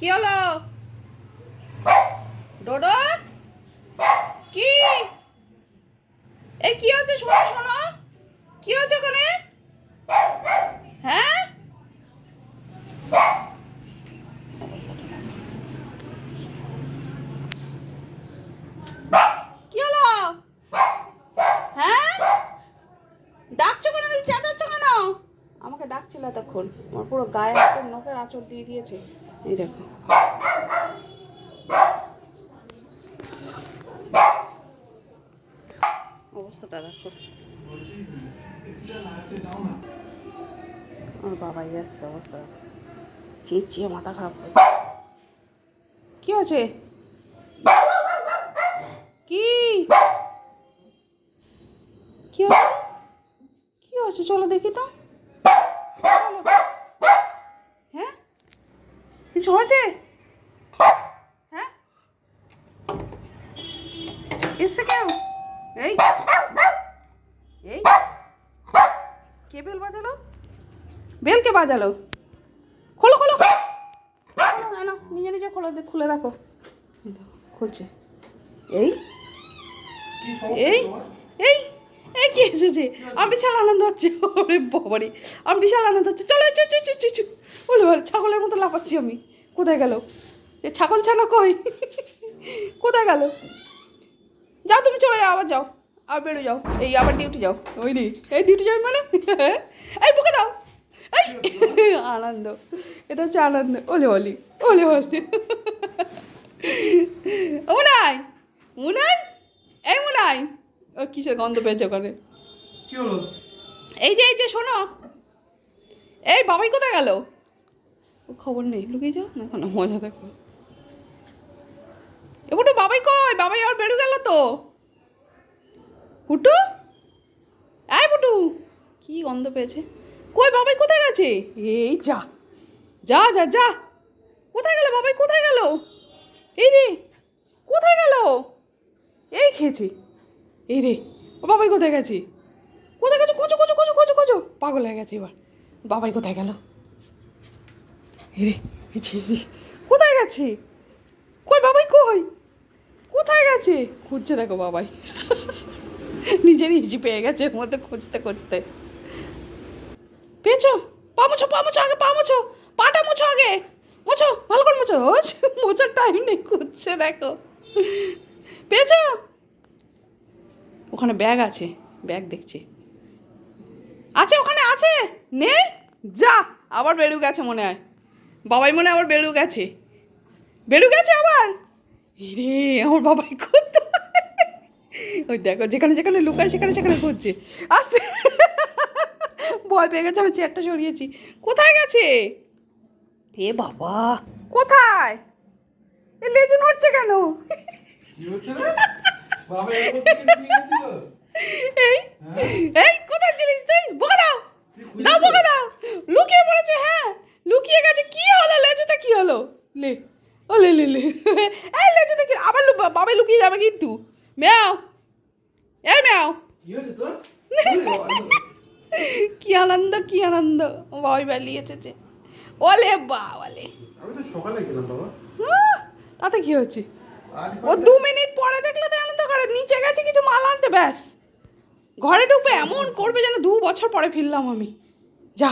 কি হলো? ডোডো? কি? এই কি হচ্ছে শোনো শোনো। কি হচ্ছে ওখানে? হ্যাঁ। কি হলো? হ্যাঁ? ডাকছো কেন? তুমি চেঁচাচ্ছ কেন? আমাকে ডাকছিল এতক্ষণ। আমার পুরো গায়ে হাতের নখের আঁচড় দিয়ে দিয়েছে। এই দেখো। অবস্থাটা দেখো। আমার বাবাই আসছে, অবস্থা চেঁচিয়ে মাথা খারাপ করে। কি হয়েছে? কি? কি হয়েছে? চলো দেখি তো। চলো। কিছু হয়েছে? হ্যাঁ? এসে কেউ এই এই, কে বেল বাজালো? বেল কে বাজালো? খোলো খোলো। না নিজে নিজে খোলো খুলে রাখো। খুলছে। এই এই এই এই কি এসেছে? আমি বিশাল আনন্দ হচ্ছে, ওরে বাবারে। আমি বিশাল আনন্দ হচ্ছে। চলো, চু চু চু চু চু। বলে ছাগলের মতো লাফাচ্ছি আমি। কোথায় গেল? এ ছাগল ছানা কই? কোথায় গেল? যাও তুমি চলে যাও আবার যাও। আর বেরো যাও। এই আবার ডিউটি যাও। ওই রে এই ডিউটি যাও মানে? এই বুকে দাও। এই আনন্দ। এটা হচ্ছে আনন্দ। ওলে ওলি ওলে ওলি। মুনাই মুনাই? এই মুনাই ওর কিসের গন্ধ পেয়েছে ওখানে? কি হলো? এই যে এই যে শোনো। এই বাবাই কোথায় গেল? খবর নেই। লুকিয়ে যাও। না না, মজা দেখো। এবারে বাবাই কই? বাবাই আর বেরু গেল তো। পুটু? এই পুটু, কি গন্ধ পেয়েছে? কই, বাবাই কোথায় গেছে? এই যা যা যা যা। কোথায় গেল, বাবাই? কোথায় গেল? এই রে, কোথায় গেল? এই খেয়েছি। এই রে, ও বাবাই কোথায় গেছে? কোথায় গেছে? খোঁজো খোঁজো খোঁজো খোঁজো খোঁজো। পাগল হয়ে গেছে এবার। বাবাই কোথায় গেল? কোথায় গেছে? কই বাবাই, কই? কোথায় গেছে? খুঁজছে দেখো বাবাই। নিজের হিজি পেয়ে গেছে এর মধ্যে খুঁজতে খুঁজতে। পেয়েছ? পা মুছো পা মুছো আগে, পা মুছো। পাটা মুছো আগে। মুছো, ভালো করে মুছো। মোছার টাইম নেই, খুঁজছে দেখো। পেয়েছ? ওখানে ব্যাগ আছে ব্যাগ দেখছি। আছে ওখানে, আছে? নেই? যা, আবার বেরু গেছে মনে হয়। বাবাই মনে হয় আবার বেরু গেছে। বেরু গেছে আবার? রে আমার বাবাই খুঁজতে ওই দেখো যেখানে যেখানে লুকায় সেখানে সেখানে খুঁজছে আসছে ভয় পেয়ে গেছে আমি চেয়ারটা সরিয়েছি। কোথায় গেছে? এ বাবা কোথায়? এ লেজু নড়ছে কেন? কি হচ্ছে গেছিল এই এই কোথায় ছিলিস তুই বোকা দাও দাও বোকা দাও লুকিয়ে পড়েছে হ্যাঁ লুকিয়ে গেছে কি হলো লেজুতে কি হলো লে ও লে লে লে এই লেজুতে কি আবার লু- বাবাই লুকিয়ে যাবে কিন্তু ম্যাও এই ম্যাও কি হয়েছে তোর কি আনন্দ কি আনন্দ এসেছে ওলে বাবালে। আমি তো সকালে গেলাম বাবা। তাতে কি হচ্ছে ও দু মিনিট পরে দেখলে তো আনন্দ করে নিচে গেছে কিছু মাল আনতে ব্যাস। ঘরে ঢুকবে এমন করবে যেন দু বছর পরে ফিরলাম আমি। যা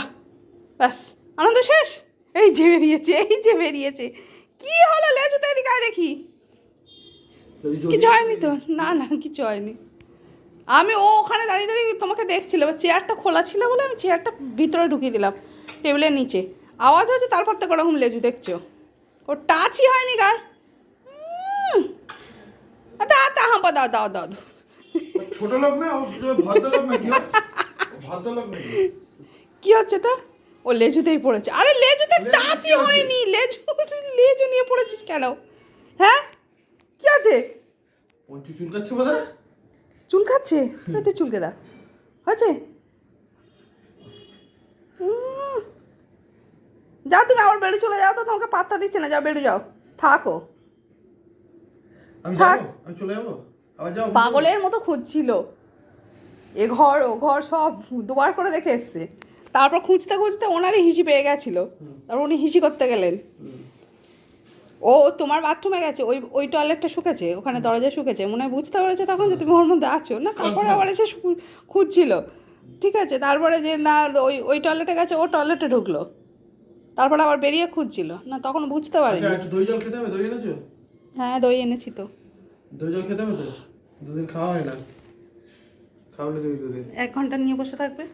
ব্যাস আনন্দ শেষ? এই যে বেরিয়েছে এই যে বেরিয়েছে। কি হলো লেজুতে এদিকে আয় দেখি। কিছু হয়নি তো? না না কিছু হয়নি। আমি ও ওখানে দাঁড়িয়ে দাঁড়িয়ে তোমাকে দেখছিল এবার চেয়ারটা খোলা ছিল বলে আমি চেয়ারটা ভিতরে ঢুকিয়ে দিলাম। টেবিলের নিচে। আওয়াজ হচ্ছে তারপর তো ওরকম লেজু দেখছ? ও টাচই হয়নি গায়ে। দাও দাও হাঁপা দাও দাও দাও। ছোট লোক না ভদ্রলোক নাকি কি হচ্ছে এটা? ও লেজুতেই পড়েছে। আরে লেজুতে টাচই হয়নি। লেজু লেজু নিয়ে পড়েছিস কেন? হ্যাঁ? কি আছে? পঞ্চু চুলকাচ্ছে বোধ চুল খাচ্ছে একটু চুলকে দা। হয়েছে উম। যাও তুমি আবার বেড়ে চলে যাও তো তোমাকে পাত্তা দিচ্ছে না যাও বেড়ে যাও। থাকো। থাক। আমি চলে যাব? পাগলের মতো খুঁজছিল। এ ঘর ও ঘর সব দুবার করে দেখে এসছে। তারপর খুঁজতে খুঁজতে ওনারই হিসি পেয়ে গেছিল। তারপর উনি হিসি করতে গেলেন। ও তোমার বাথরুমে গেছে? ওই ওই টয়লেটটা শুকেছে? ওখানে দরজা শুকেছে? মনে হয় বুঝতে পেরেছে তখন যে তুমি ওর মধ্যে আছো? না তারপরে আবার এসে খুঁজছিল। ঠিক আছে তারপরে যে না ওই ওই টয়লেটে গেছে ও টয়লেটে ঢুকলো। তারপরে আবার বেরিয়ে খুঁজছিল। না তখন বুঝতে আচ্ছা পারিনি। একটু দই জল খেতে হবে? দই এনেছো? হ্যাঁ দই এনেছি তো। দই জল খেতে হবে তো? দুদিন খাওয়া হয় না। খাওয়ালে তুমি দুদিন। এক ঘণ্টা নিয়ে বসে থাকবে।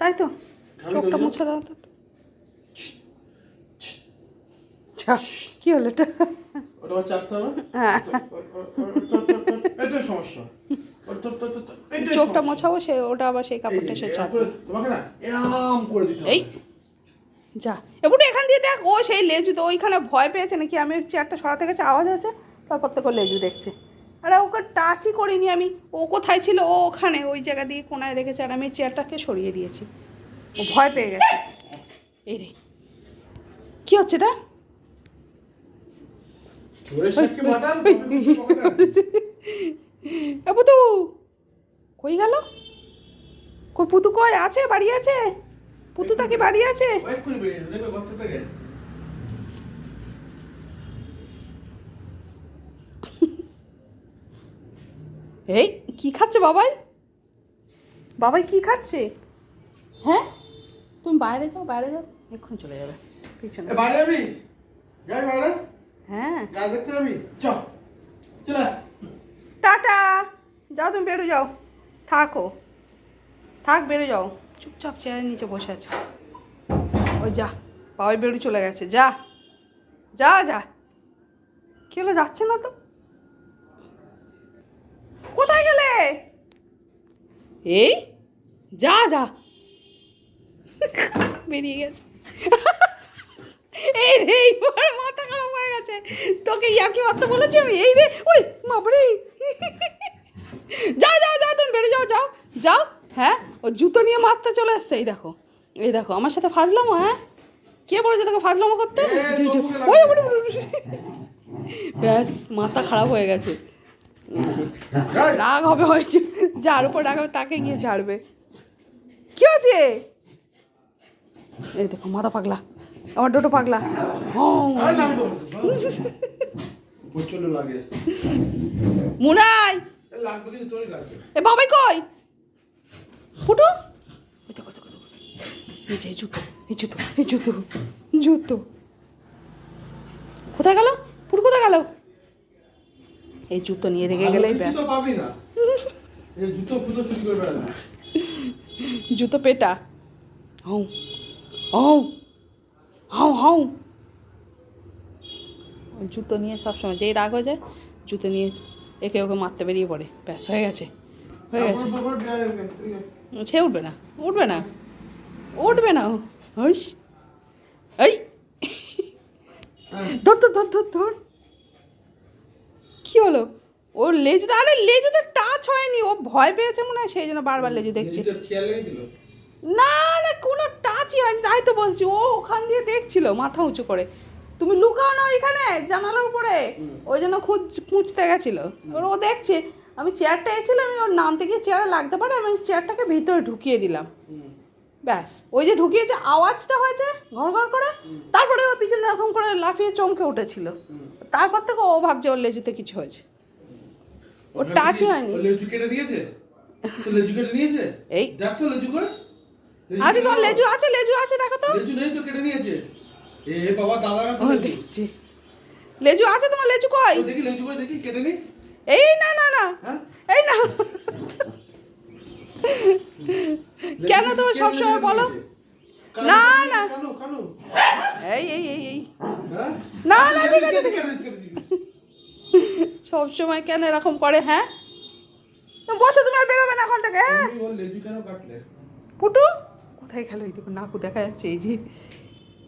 তাই তো? চোখটা মুছে দাও তো। কি হলো এটা? ওটা চাপতে হবে? হ্যাঁ। এটাই সমস্যা। চোখটা মোছাবো সে ওটা আবার সেই কাপড়টা সে চাপ তোমাকে না এরম করে দিতে হবে। এই যা। এবার এখান দিয়ে দেখ ও সেই লেজু তো ওইখানে ভয় পেয়েছে নাকি? আমি চেয়ারটা সরাতে গেছে আওয়াজ আছে তারপর থেকে লেজু দেখছে। আরে ওকে টাচই করিনি আমি। ও কোথায় ছিল? ও ওখানে ওই জায়গা দিয়ে কোনায় রেখেছে। আর আমি চেয়ারটাকে সরিয়ে দিয়েছি? ও ভয় পেয়ে গেছে। এই রে। কী হচ্ছে এটা? পুতু কই গেল? কই পুতু কই আছে? বাড়ি আছে? পুতু তাকে বাড়ি আছে। এই কি খাচ্ছে বাবাই? বাবাই কি খাচ্ছে? হ্যাঁ? তুমি বাইরে যাও বাইরে যাও। এক্ষুনি চলে যাবে। পিছনে বাইরে যাবি? যাবি বাইরে? হ্যাঁ। গাছ দেখতে যাবি? চ, চলে টাটা। যাও তুমি বেরো যাও। থাকো। থাক বেরো যাও। চুপচাপ চেয়ারের নিচে বসে আছে। ওই যা, বাবাই বেরো চলে গেছে, যা। যা যা। কি হলো, যাচ্ছে না তো? কোথায় গেলে? এই, যা যা। বেরিয়ে গেছে। এই রে মাথা খারাপ হয়ে গেছে। তোকে ইয়াকি মারতে বলেছি আমি, এই রে। ওই বাবরে যাও যাও যাও তুমি বেড়ে যাও যাও যাও। হ্যাঁ? ও জুতো নিয়ে মারতে চলে এসছে এই দেখো এই দেখো আমার সাথে ফাজলামো হ্যাঁ? কে বলেছে তোকে ফাজলামো করতে। ব্যাস মাথা খারাপ হয়ে গেছে। রাগ হবে হয়েছে যার উপর রাগ হবে তাকে গিয়ে ঝাড়বে। কি আছে এই দেখো মাথা পাগলা আমার ডোটো পাগলা। মুনাই এ বাবাই কই? ফুটো? এই যে জুতো এই জুতো এই জুতো জুতো। কোথায় গেল? পুরো কোথায় গেল? এই জুতো নিয়ে রেখে গেলেই জুতো পেটা। হও হাও হাও ওই জুতো নিয়ে সবসময় যেই রাগ হয়ে যায় জুতো নিয়ে একে ওকে মারতে বেরিয়ে পড়ে। ব্যাস হয়ে গেছে। হয়ে গেছে। সে উঠবে না উঠবে না উঠবে না। হইস। এই। ধর ধর ধর ধর ধর। কি হলো? ওর লেজুতে আরে লেজুতে টাচ হয়নি ও ভয় পেয়েছে মনে হয় সেই জন্য বারবার লেজু দেখছে। না না কোনো টাচই হয়নি তাই তো বলছি ও ওখান দিয়ে দেখছিল মাথা উঁচু করে। তুমি লুকাও না ওইখানে জানালার উপরে। ওই জন্য খুঁজ খুঁজতে গেছিল। এবার ও দেখছে আমি চেয়ারটা এসেছিলাম আমি ওর নামতে গিয়ে চেয়ারে লাগতে পারে আমি চেয়ারটাকে ভিতরে ঢুকিয়ে দিলাম। ব্যাস ওই যে ঢুকিয়েছে আওয়াজটা হয়েছে ঘর ঘর করে তারপরে ও পিছনে এরকম করে লাফিয়ে চমকে উঠেছিল। তারপর থেকে ও ভাবছে ওর লেজুতে কিছু হয়েছে। ওর টাচই হয়নি। লেজু কেটে দিয়েছে? লেজু কেটে নিয়েছে? এই। দেখ তো লেজু করে। তোমার লেজু আছে লেজু আছে দেখো তো। লেজু নেই তো কেটে নিয়েছে। এ বাবা দাদার কাছে লেজু। আছে তোমার লেজু কই? দেখি লেজু করে দেখি কেটে নি। এই না না না। হ্যাঁ? এই না। কেন কে সবসময় বলো? না, না। এই এই এই এই। হ্যাঁ? না না ঠিক আছে কেটে কেটে দিয়েছে, কেটে দিয়েছে। সব সময় কেন এরকম করে হ্যাঁ? তুমি বসো তুমি আর বেরোবে না এখন থেকে হ্যাঁ? পুটু? কোথায় গেল এই দেখো নাকু দেখা যাচ্ছে এই যে।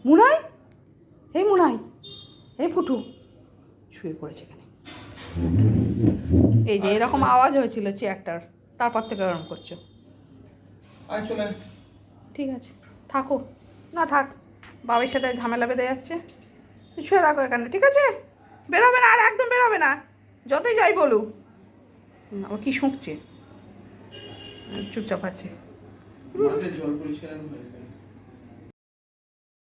মুনাই? এই মুনাই এই পুটু। শুয়ে পড়েছে এই যে এরকম আওয়াজ হয়েছিল চেয়ারটার। তারপর থেকে ওরকম করছ। ঠিক আছে। থাকো। না থাক। বাবার সাথে ঝামেলা বেঁধে যাচ্ছে। শুয়ে থাকো এখানে ঠিক আছে? বেরোবে না আর একদম বেরোবে না। যতই যাই বলু হুম, ও কি শুঁকছে? চুপচাপ আছে। জল পরিষ্কার।